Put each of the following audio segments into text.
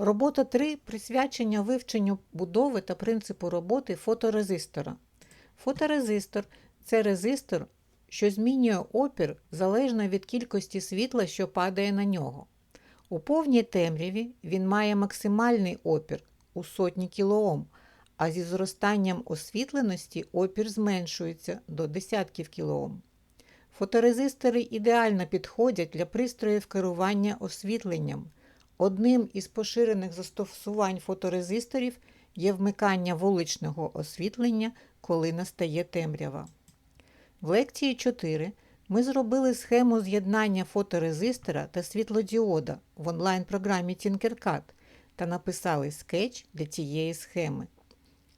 Робота 3 присвячення вивченню будови та принципу роботи фоторезистора. Фоторезистор це резистор, що змінює опір залежно від кількості світла, що падає на нього. У повній темряві він має максимальний опір у сотні кОм, а зі зростанням освітленості опір зменшується до десятків кОм. Фоторезистори ідеально підходять для пристроїв керування освітленням. Одним із поширених застосувань фоторезисторів є вмикання вуличного освітлення, коли настає темрява. В лекції 4 ми зробили схему з'єднання фоторезистора та світлодіода в онлайн-програмі Tinkercad та написали скетч для цієї схеми.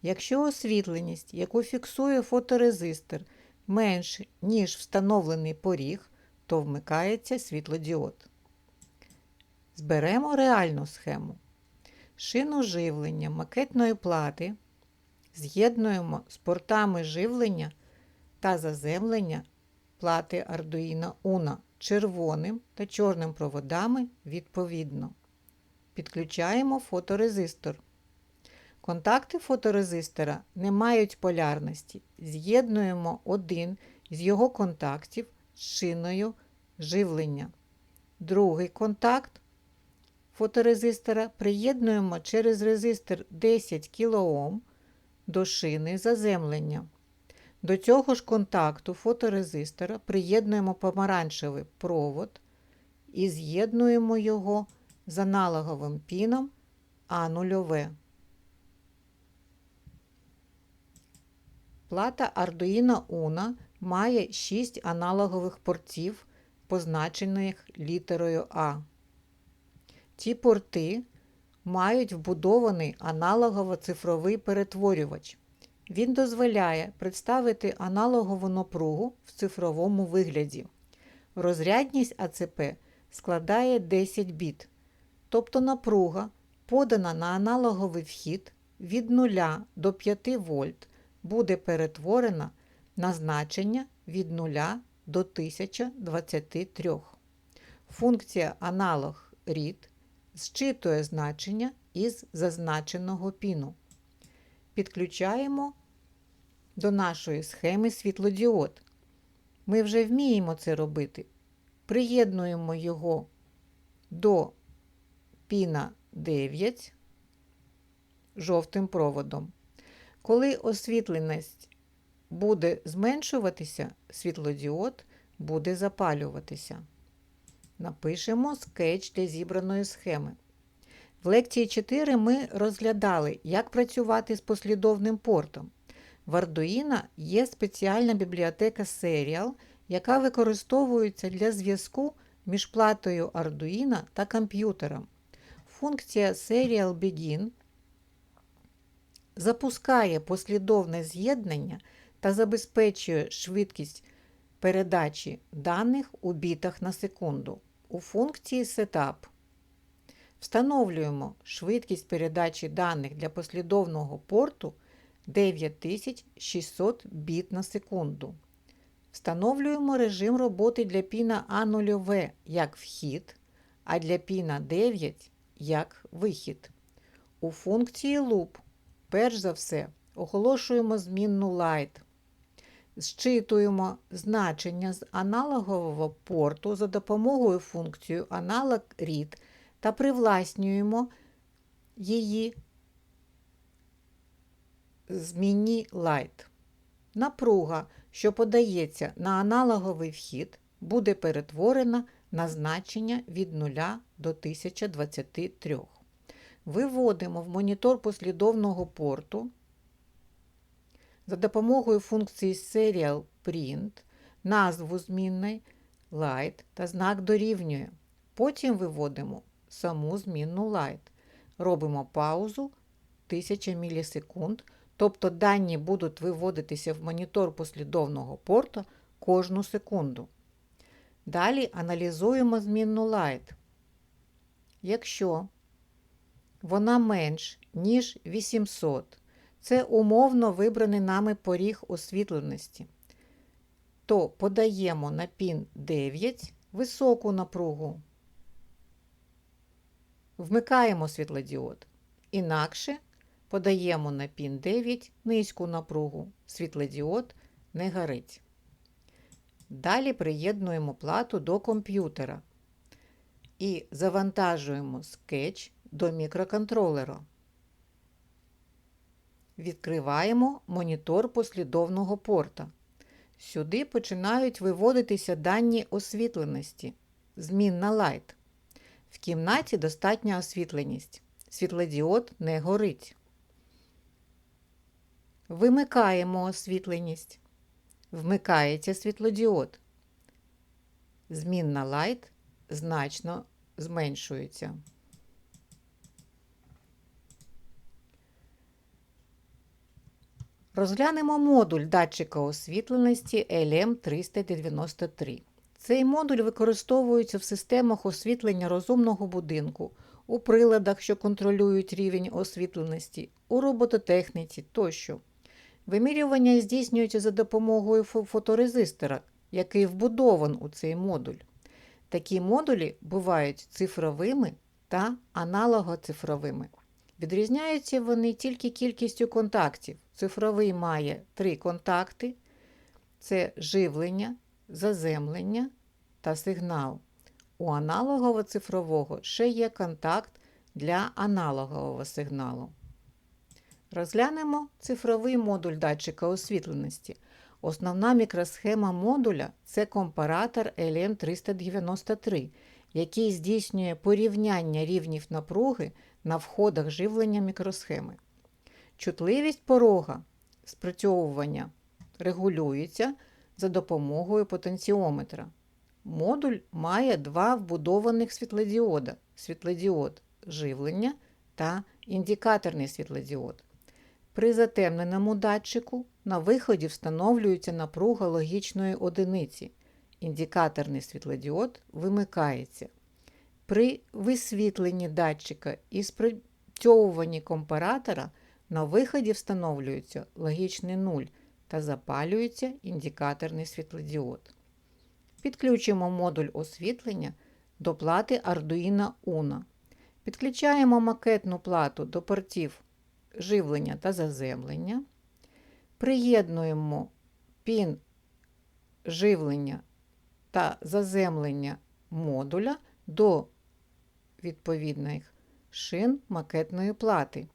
Якщо освітленість, яку фіксує фоторезистор, менше, ніж встановлений поріг, то вмикається світлодіод. Зберемо реальну схему. Шину живлення макетної плати з'єднуємо з портами живлення та заземлення плати Arduino Uno червоним та чорним проводами відповідно. Підключаємо фоторезистор. Контакти фоторезистора не мають полярності. З'єднуємо один з його контактів з шиною живлення. Другий контакт фоторезистора приєднуємо через резистор 10 кОм до шини заземлення. До цього ж контакту фоторезистора приєднуємо помаранчевий провод і з'єднуємо його з аналоговим піном А0. Плата Arduino Uno має 6 аналогових портів, позначених літерою А. Ці порти мають вбудований аналогово-цифровий перетворювач. Він дозволяє представити аналогову напругу в цифровому вигляді. Розрядність АЦП складає 10 біт, тобто напруга, подана на аналоговий вхід від 0 до 5 вольт, буде перетворена на значення від 0 до 1023. Функція аналог read зчитує значення із зазначеного піну. Підключаємо до нашої схеми світлодіод. Ми вже вміємо це робити. Приєднуємо його до піна 9 жовтим проводом. Коли освітленість буде зменшуватися, світлодіод буде запалюватися. Напишемо скетч для зібраної схеми. В лекції 4 ми розглядали, як працювати з послідовним портом. В Arduino є спеціальна бібліотека Serial, яка використовується для зв'язку між платою Arduino та комп'ютером. Функція Serial Begin запускає послідовне з'єднання та забезпечує швидкість передачі даних у бітах на секунду. У функції Setup встановлюємо швидкість передачі даних для послідовного порту 9600 біт на секунду. Встановлюємо режим роботи для піна А0В як вхід, а для піна 9 як вихід. У функції Loop, перш за все, оголошуємо змінну Light. Зчитуємо значення з аналогового порту за допомогою функції аналог read та привласнюємо її змінні Light. Напруга, що подається на аналоговий вхід, буде перетворена на значення від 0 до 1023. Виводимо в монітор послідовного порту за допомогою функції Serial Print назву змінної Light та знак дорівнює. Потім виводимо саму змінну Light. Робимо паузу 1000 мілісекунд, тобто дані будуть виводитися в монітор послідовного порту кожну секунду. Далі аналізуємо змінну Light. Якщо вона менш, ніж 800, це умовно вибраний нами поріг освітленості, то подаємо на пін 9 високу напругу. вмикаємо світлодіод. Інакше подаємо на пін 9 низьку напругу, світлодіод не горить. Далі приєднуємо плату до комп'ютера і завантажуємо скетч до мікроконтролера. Відкриваємо монітор послідовного порта. Сюди починають виводитися дані освітленості. Змінна Light. В кімнаті достатня освітленість. Світлодіод не горить. Вимикаємо освітленість. Вмикається світлодіод. Змінна Light значно зменшується. Розглянемо модуль датчика освітленості LM393. Цей модуль використовується в системах освітлення розумного будинку, у приладах, що контролюють рівень освітленості, у робототехніці тощо. Вимірювання здійснюється за допомогою фоторезистора, який вбудован у цей модуль. Такі модулі бувають цифровими та аналогоцифровими. Відрізняються вони тільки кількістю контактів. Цифровий має три контакти: це живлення, заземлення та сигнал. У аналогово-цифрового ще є контакт для аналогового сигналу. Розглянемо цифровий модуль датчика освітленості. Основна мікросхема модуля це компаратор LM393, який здійснює порівняння рівнів напруги на входах живлення мікросхеми. Чутливість порога спрацьовування регулюється за допомогою потенціометра. Модуль має два вбудованих світлодіода світлодіод живлення та індикаторний світлодіод. При затемненому датчику на виході встановлюється напруга логічної одиниці. Індикаторний світлодіод вимикається. При висвітленні датчика і спрацьовуванні компаратора на виході встановлюється логічний нуль та запалюється індикаторний світлодіод. Підключимо модуль освітлення до плати Arduino Uno. Підключаємо макетну плату до портів живлення та заземлення. Приєднуємо пін живлення та заземлення модуля до відповідних шин макетної плати.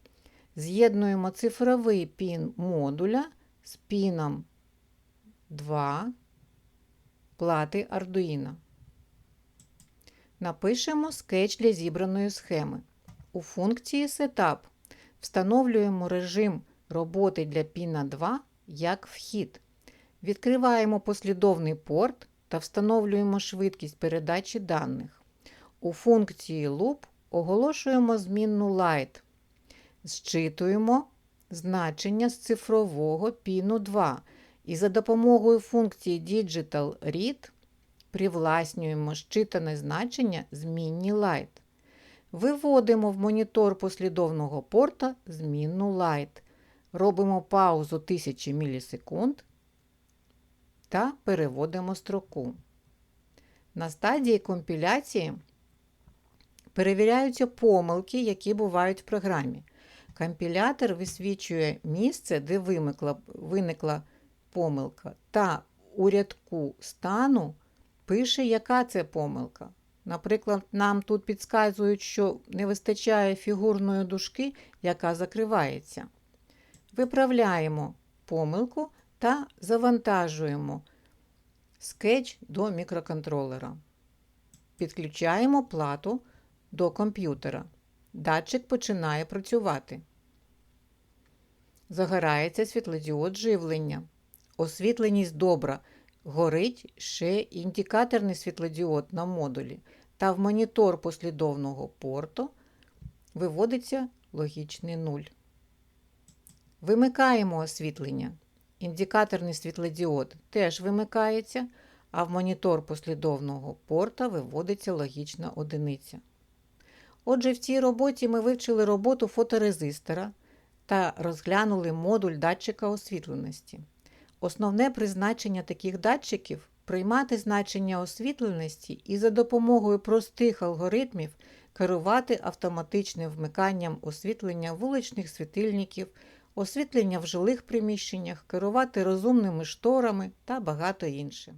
З'єднуємо цифровий пін модуля з піном 2 плати Arduino. Напишемо скетч для зібраної схеми. У функції Setup встановлюємо режим роботи для піна 2 як вхід. Відкриваємо послідовний порт та встановлюємо швидкість передачі даних. У функції Loop оголошуємо змінну Light. Зчитуємо значення з цифрового піну 2 і за допомогою функції Digital Read привласнюємо щитане значення змінні Light. Виводимо в монітор послідовного порта змінну Light. Робимо паузу 1000 мілісекунд та переводимо строку. На стадії компіляції перевіряються помилки, які бувають в програмі. Компілятор висвічує місце, де виникла, виникла помилка, та у рядку стану пише, яка це помилка. Наприклад, нам тут підказують, що не вистачає фігурної дужки, яка закривається. Виправляємо помилку та завантажуємо скетч до мікроконтролера. Підключаємо плату до комп'ютера. Датчик починає працювати. Загорається світлодіод живлення. Освітленість добра. Горить ще індикаторний світлодіод на модулі, та в монітор послідовного порту виводиться логічний нуль. Вимикаємо освітлення. Індикаторний світлодіод теж вимикається, а в монітор послідовного порта виводиться логічна одиниця. Отже, в цій роботі ми вивчили роботу фоторезистора та розглянули модуль датчика освітленості. Основне призначення таких датчиків приймати значення освітленості і за допомогою простих алгоритмів керувати автоматичним вмиканням освітлення вуличних світильників, освітлення в жилих приміщеннях, керувати розумними шторами та багато інше.